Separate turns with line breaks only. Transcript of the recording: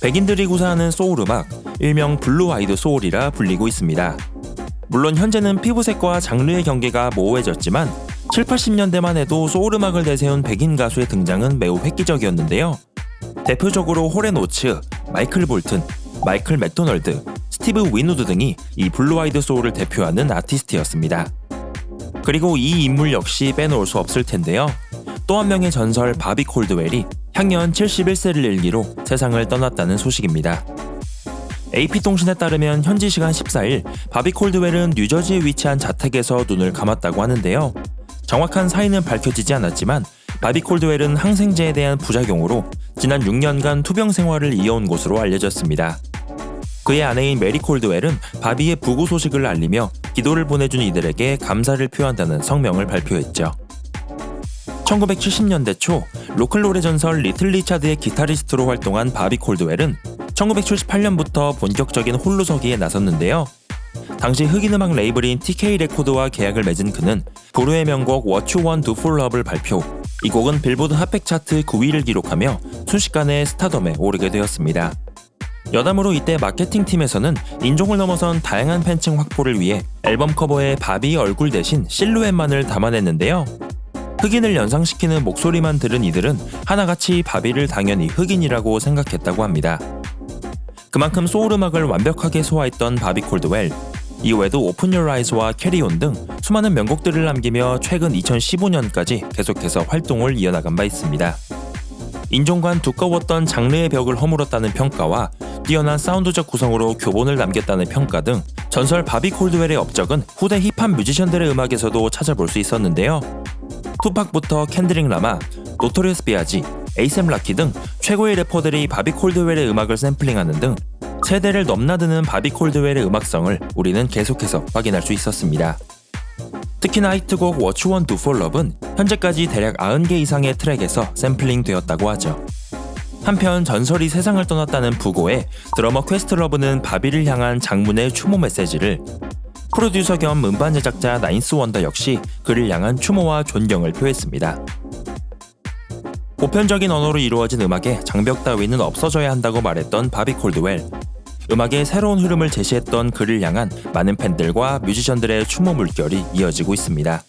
백인들이 구사하는 소울 음악, 일명 블루 아이드 소울이라 불리고 있습니다. 물론 현재는 피부색과 장르의 경계가 모호해졌지만 7, 80년대만 해도 소울 음악을 내세운 백인 가수의 등장은 매우 획기적이었는데요. 대표적으로 호렌 오츠, 마이클 볼튼, 마이클 맥도널드, 스티브 위누드 등이 이 블루 아이드 소울을 대표하는 아티스트였습니다. 그리고 이 인물 역시 빼놓을 수 없을 텐데요. 또 한 명의 전설 바비 콜드웰이 향년 71세를 일기로 세상을 떠났다는 소식입니다. AP통신에 따르면 현지 시간 14일 바비 콜드웰은 뉴저지에 위치한 자택에서 눈을 감았다고 하는데요. 정확한 사인은 밝혀지지 않았지만 바비 콜드웰은 항생제에 대한 부작용으로 지난 6년간 투병 생활을 이어온 것으로 알려졌습니다. 그의 아내인 메리 콜드웰은 바비의 부고 소식을 알리며 기도를 보내준 이들에게 감사를 표한다는 성명을 발표했죠. 1970년대 초 로컬 노래 전설 리틀 리차드의 기타리스트로 활동한 바비 콜드웰은 1978년부터 본격적인 홀로서기에 나섰는데요. 당시 흑인 음악 레이블인 TK 레코드와 계약을 맺은 그는 브루의 명곡 What You Want to For Love를 발표. 이 곡은 빌보드 핫백 차트 9위를 기록하며 순식간에 스타덤에 오르게 되었습니다. 여담으로 이때 마케팅 팀에서는 인종을 넘어선 다양한 팬층 확보를 위해 앨범 커버에 바비 얼굴 대신 실루엣만을 담아냈는데요. 흑인을 연상시키는 목소리만 들은 이들은 하나같이 바비를 당연히 흑인이라고 생각했다고 합니다. 그만큼 소울 음악을 완벽하게 소화했던 바비 콜드웰. 이후에도 오픈 유어 아이즈와 캐리온 등 수많은 명곡들을 남기며 최근 2015년까지 계속해서 활동을 이어나간 바 있습니다. 인종간 두꺼웠던 장르의 벽을 허물었다는 평가와 뛰어난 사운드적 구성으로 교본을 남겼다는 평가 등 전설 바비 콜드웰의 업적은 후대 힙합 뮤지션들의 음악에서도 찾아볼 수 있었는데요. 투팍부터 캔드링 라마, 노토리어스 비아지, 에이셈 라키 등 최고의 래퍼들이 바비 콜드웰의 음악을 샘플링하는 등 세대를 넘나드는 바비 콜드웰의 음악성을 우리는 계속해서 확인할 수 있었습니다. 특히나 히트곡 What You Want to For Love은 현재까지 대략 90개 이상의 트랙에서 샘플링 되었다고 하죠. 한편 전설이 세상을 떠났다는 부고에 드러머 퀘스트 러브는 바비를 향한 장문의 추모 메시지를 프로듀서 겸 음반 제작자 나인스 원더 역시 그를 향한 추모와 존경을 표했습니다. 보편적인 언어로 이루어진 음악에 장벽 따위는 없어져야 한다고 말했던 바비 콜드웰. 음악의 새로운 흐름을 제시했던 그를 향한 많은 팬들과 뮤지션들의 추모 물결이 이어지고 있습니다.